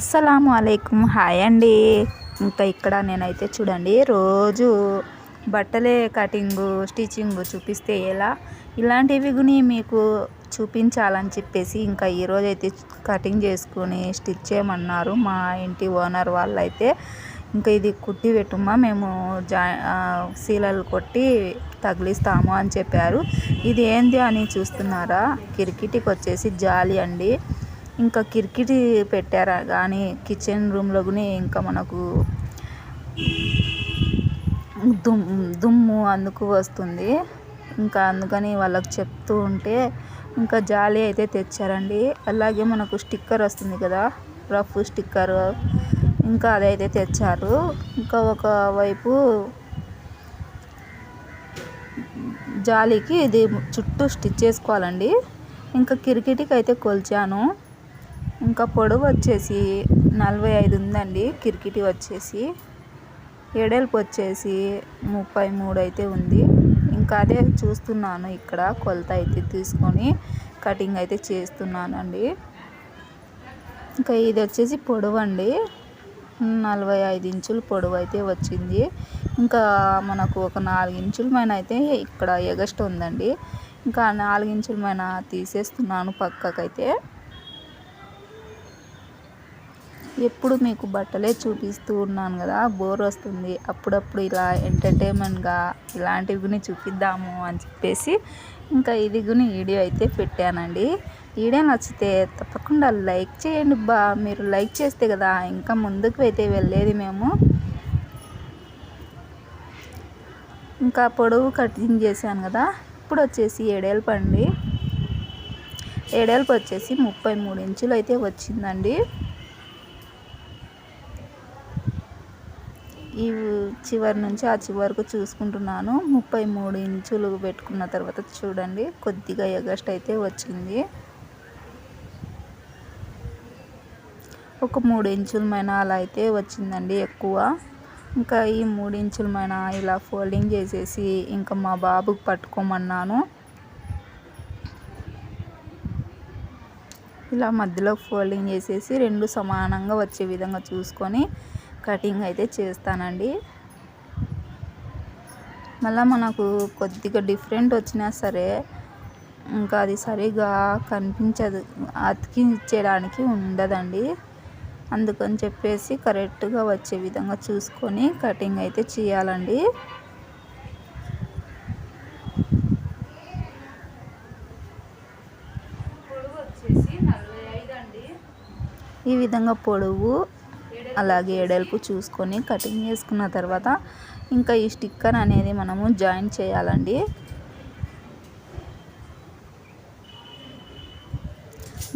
అస్సలాము అలైకుం హాయ్ అండి. ఇంకా ఇక్కడ నేనైతే చూడండి రోజు బట్టలే కటింగు స్టిచ్చింగ్ చూపిస్తే ఎలా? ఇలాంటివి గుని మీకు చూపించాలని చెప్పేసి ఇంకా ఈరోజు అయితే కటింగ్ చేసుకుని స్టిచ్ చేయమన్నారు మా ఇంటి ఓనర్ వాళ్ళు అయితే ఇంకా ఇది కుట్టి పెట్టుమా మేము జా సీలలు కొట్టి తగిలిస్తాము అని చెప్పారు. ఇది ఏంది అని చూస్తున్నారా? కిరికిటికి వచ్చేసి జాలి అండి. ఇంకా కిరికిటి పెట్టారా? కానీ కిచెన్ రూమ్లో కూడా ఇంకా మనకు దుమ్ దుమ్ము అందుకు వస్తుంది. ఇంకా అందుకని వాళ్ళకి చెప్తూ ఉంటే ఇంకా జాలి అయితే తెచ్చారండి. అలాగే మనకు స్టిక్కర్ వస్తుంది కదా రఫ్ స్టిక్కర్. ఇంకా అదైతే తెచ్చారు. ఇంకా ఒక వైపు జాలీకి ఇది చుట్టూ స్టిచ్ చేసుకోవాలండి. ఇంకా కిరికిటికి అయితే కొలిచాను. ఇంకా పొడవు వచ్చేసి నలభై ఐదు ఉందండి. కిరికిటి వచ్చేసి ఎడల్పు వచ్చేసి ముప్పై మూడు అయితే ఉంది. ఇంకా అదే చూస్తున్నాను ఇక్కడ కొలత అయితే తీసుకొని కటింగ్ అయితే చేస్తున్నానండి. ఇంకా ఇది వచ్చేసి పొడవు అండి. నలభై ఐదు ఇంచులు పొడవు అయితే వచ్చింది. ఇంకా మనకు ఒక నాలుగు ఇంచుల పైన అయితే ఇక్కడ ఎగస్ట్ ఉందండి. ఇంకా నాలుగు ఇంచుల పైన తీసేస్తున్నాను పక్కకైతే. ఎప్పుడు మీకు బట్టలే చూపిస్తూ ఉన్నాను కదా బోర్ వస్తుంది. అప్పుడప్పుడు ఇలా ఎంటర్టైన్మెంట్గా ఇలాంటివి గుని చూపిద్దాము అని చెప్పేసి ఇంకా ఇది గుని వీడియో అయితే పెట్టానండి. వీడియో నచ్చితే తప్పకుండా లైక్ చేయండి బా మీరు లైక్ చేస్తే కదా ఇంకా ముందుకు అయితే వెళ్ళేది మేము. ఇంకా పొడవు కటింగ్ చేశాను కదా ఇప్పుడు వచ్చేసి ఏడేళ్ళ అండి ఏడేళ్ళకి వచ్చేసి ముప్పై మూడు ఇంచులు అయితే వచ్చిందండి. ఈ చివరి నుంచి ఆ చివరకు చూసుకుంటున్నాను. ముప్పై మూడు ఇంచులు పెట్టుకున్న తర్వాత చూడండి కొద్దిగా ఎగస్ట్ అయితే వచ్చింది. ఒక మూడు ఇంచుల మైన అలా అయితే వచ్చిందండి ఎక్కువ. ఇంకా ఈ మూడు ఇంచుల మైన ఇలా ఫోల్డింగ్ చేసేసి ఇంకా మా బాబుకి పట్టుకోమన్నాను. ఇలా మధ్యలో ఫోల్డింగ్ చేసేసి రెండు సమానంగా వచ్చే విధంగా చూసుకొని కటింగ్ అయితే చేస్తానండి. మళ్ళీ మనకు కొద్దిగా డిఫరెంట్ వచ్చినా సరే ఇంకా అది సరిగా కనిపించదు అతికించడానికి ఉండదండి. అందుకని చెప్పేసి కరెక్ట్గా వచ్చే విధంగా చూసుకొని కటింగ్ అయితే చేయాలండి. ఈ విధంగా పొడవు అలాగే ఎడల్పు చూసుకొని కటింగ్ చేసుకున్న తర్వాత ఇంకా ఈ స్టిక్కర్ అనేది మనము జాయిన్ చేయాలండి.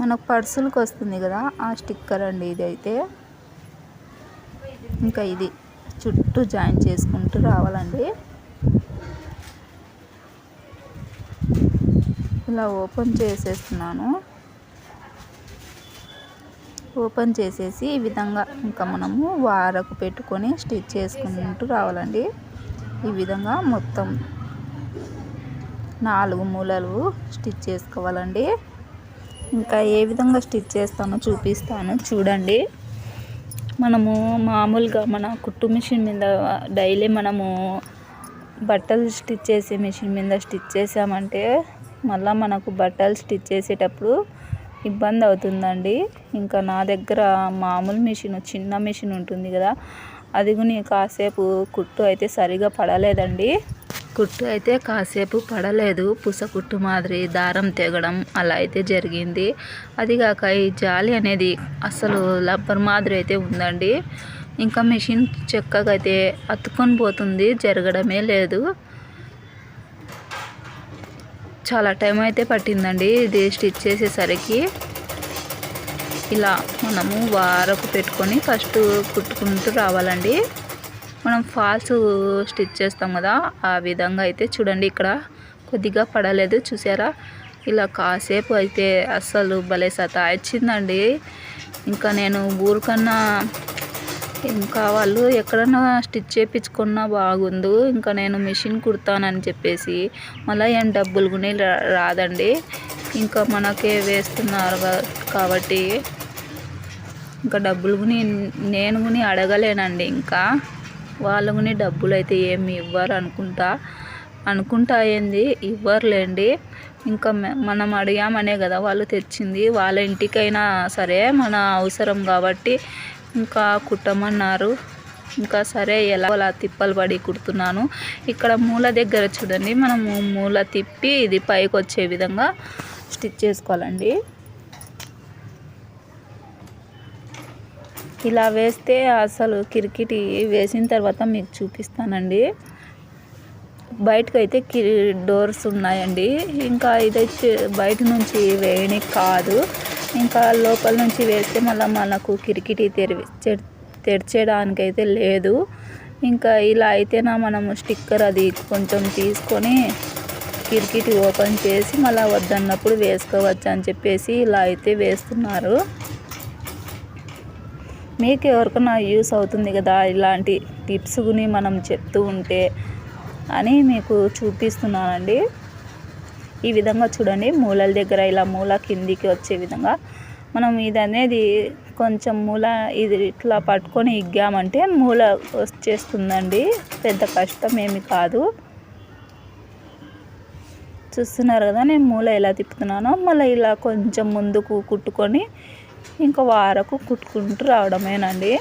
మనకు పర్సులకు వస్తుంది కదా ఆ స్టిక్కర్ అండి ఇది అయితే ఇంకా ఇది చుట్టూ జాయిన్ చేసుకుంటూ రావాలండి. ఇలా ఓపెన్ చేసేస్తున్నాను. ఓపెన్ చేసేసి ఈ విధంగా ఇంకా మనము వారకు పెట్టుకొని స్టిచ్ చేసుకుంటూ రావాలండి. ఈ విధంగా మొత్తం నాలుగు మూలలు స్టిచ్ చేసుకోవాలండి. ఇంకా ఏ విధంగా స్టిచ్ చేస్తానో చూపిస్తాను. చూడండి. మనము మామూలుగా మన కుట్టు మిషన్ మీద డైలీ మనము బట్టలు స్టిచ్ చేసే మిషన్ మీద స్టిచ్ చేసామంటే మళ్ళీ మనకు బట్టలు స్టిచ్ చేసేటప్పుడు ఇబ్బంది అవుతుందండి. ఇంకా నా దగ్గర మామూలు మిషన్ చిన్న మిషన్ ఉంటుంది కదా అది కూడా కాసేపు కుట్టు అయితే సరిగా పడలేదండి. కుట్టు అయితే కాసేపు పడలేదు. పుస కుట్టు మాదిరి దారం తెగడం అలా అయితే జరిగింది. అది కాక ఈ జాలి అనేది అసలు లబ్బర్ మాదిరి అయితే ఉందండి. ఇంకా మిషన్ చెక్కగా అయితే అతుక్కొని పోతుంది జరగడమే లేదు. చాలా టైం అయితే పట్టిందండి. ఇది స్టిచ్ చేసేసరికి ఇలా మనము వారకు పెట్టుకొని ఫస్ట్ కుట్టుకుంటూ రావాలండి. మనం ఫాల్స్ స్టిచ్ చేస్తాం కదా ఆ విధంగా అయితే చూడండి ఇక్కడ కొద్దిగా పడలేదు చూసారా? ఇలా కాసేపు అయితే అస్సలు భలే సతాయించిందండి ఇంకా నేను ఊరికన్నా ఇంకా వాళ్ళు ఎక్కడన్నా స్టిచ్ చేయించుకున్నా బాగుండు. ఇంకా నేను మిషన్ కుడతానని చెప్పేసి మళ్ళీ ఏం డబ్బులు కూడా రాదండి. ఇంకా మనకే వేస్తున్నారు కాబట్టి ఇంకా డబ్బులు కూడా నేను కూడా అడగలేనండి ఇంకా. వాళ్ళు కూడా డబ్బులు అయితే ఏమి ఇవ్వరు అనుకుంటా. అనుకుంటా ఏంది? ఇవ్వరులేండి. ఇంకా మనం అడిగామనే కదా వాళ్ళు తెచ్చింది. వాళ్ళ ఇంటికైనా సరే మన అవసరం కాబట్టి ఇంకా కుట్టమన్నారు. ఇంకా సరే ఎలా అలా తిప్పలు పడి కుడుతున్నాను. ఇక్కడ మూల దగ్గర చూడండి మనము మూల తిప్పి ఇది పైకి వచ్చే విధంగా స్టిచ్ చేసుకోవాలండి. ఇలా వేస్తే అసలు కిరికిటి వేసిన తర్వాత మీకు చూపిస్తానండి. బయటకు అయితే కి డోర్స్ ఉన్నాయండి. ఇంకా ఇదైతే బయట నుంచి వేయడానికి కాదు. ఇంకా లోపల నుంచి వేస్తే మళ్ళీ మనకు కిరికిటి తెరివి తెరిచేయడానికైతే లేదు. ఇంకా ఇలా అయితేనా మనము స్టిక్కర్ అది కొంచెం తీసుకొని కిరికిటి ఓపెన్ చేసి మళ్ళీ వద్దన్నప్పుడు వేసుకోవచ్చు అని చెప్పేసి ఇలా అయితే వేస్తున్నారు. మీకు ఎవరికైనా యూస్ అవుతుంది కదా ఇలాంటి టిప్స్ గుని మనం చెప్తూ ఉంటే అని మీకు చూపిస్తున్నానండి. ఈ విధంగా చూడండి మూలల దగ్గర ఇలా మూల కిందికి వచ్చే విధంగా. మనం ఇది అనేది కొంచెం మూల ఇది ఇట్లా పట్టుకొని ఇగ్గామంటే మూల వచ్చేస్తుందండి. పెద్ద కష్టం ఏమి కాదు. చూస్తున్నారు కదా నేను మూల ఎలా తిప్పుతున్నానో. మళ్ళీ ఇలా కొంచెం ముందుకు కుట్టుకొని ఇంకా వారకు కుట్టుకుంటూ రావడమేనండి.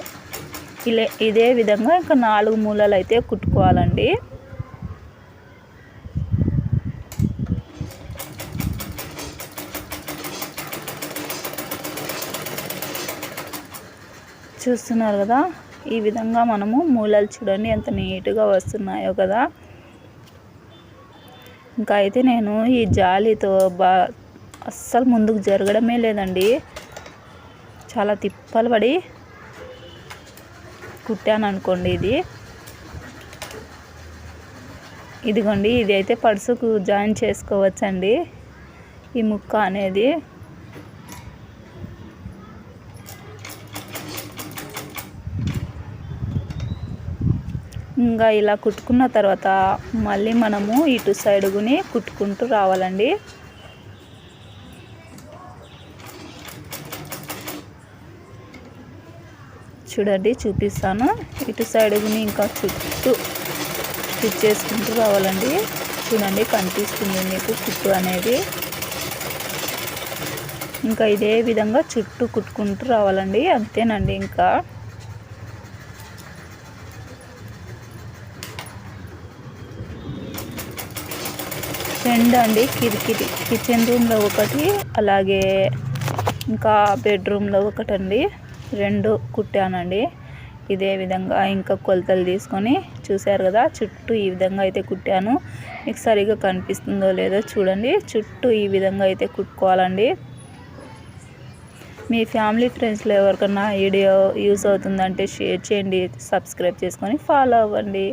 ఇలా ఇదే విధంగా ఇంకా నాలుగు మూలలు అయితే కుట్టుకోవాలండి. చూస్తున్నారు కదా ఈ విధంగా మనము మూలలు చూడండి ఎంత నీట్గా వస్తున్నాయో కదా. ఇంకా అయితే నేను ఈ జాలితో బా అస్సలు ముందుకు జరగడమే లేదండి. చాలా తిప్పలు పడి కుట్టాను అనుకోండి ఇది. ఇదిగోండి ఇది అయితే పర్సుకు జాయిన్ చేసుకోవచ్చండి. ఈ ముక్క అనేది ఇంకా ఇలా కుట్టుకున్న తర్వాత మళ్ళీ మనము ఇటు సైడుగుని కుట్టుకుంటూ రావాలండి. చూడండి చూపిస్తాను. ఇటు సైడ్ ఇంకా చుట్టూ స్టిచ్ చేసుకుంటూ రావాలండి. చూడండి కనిపిస్తుంది మీకు కుట్టు అనేది. ఇంకా ఇదే విధంగా చుట్టూ కుట్టుకుంటూ రావాలండి. అంతేనండి ఇంకా. రెండు అండి కిటికీ కిచెన్ రూమ్లో ఒకటి అలాగే ఇంకా బెడ్రూమ్లో ఒకటండి. రెండు కుట్టానండి. ఇదే విధంగా ఇంకా కొలతలు తీసుకొని చూశారు కదా చుట్టూ ఈ విధంగా అయితే కుట్టాను. మీకు సరిగా కనిపిస్తుందో లేదో చూడండి. చుట్టూ ఈ విధంగా అయితే కుట్టుకోవాలండి. మీ ఫ్యామిలీ ఫ్రెండ్స్లో ఎవరికన్నా వీడియో యూస్ అవుతుందంటే షేర్ చేయండి సబ్స్క్రైబ్ చేసుకొని ఫాలో అవ్వండి.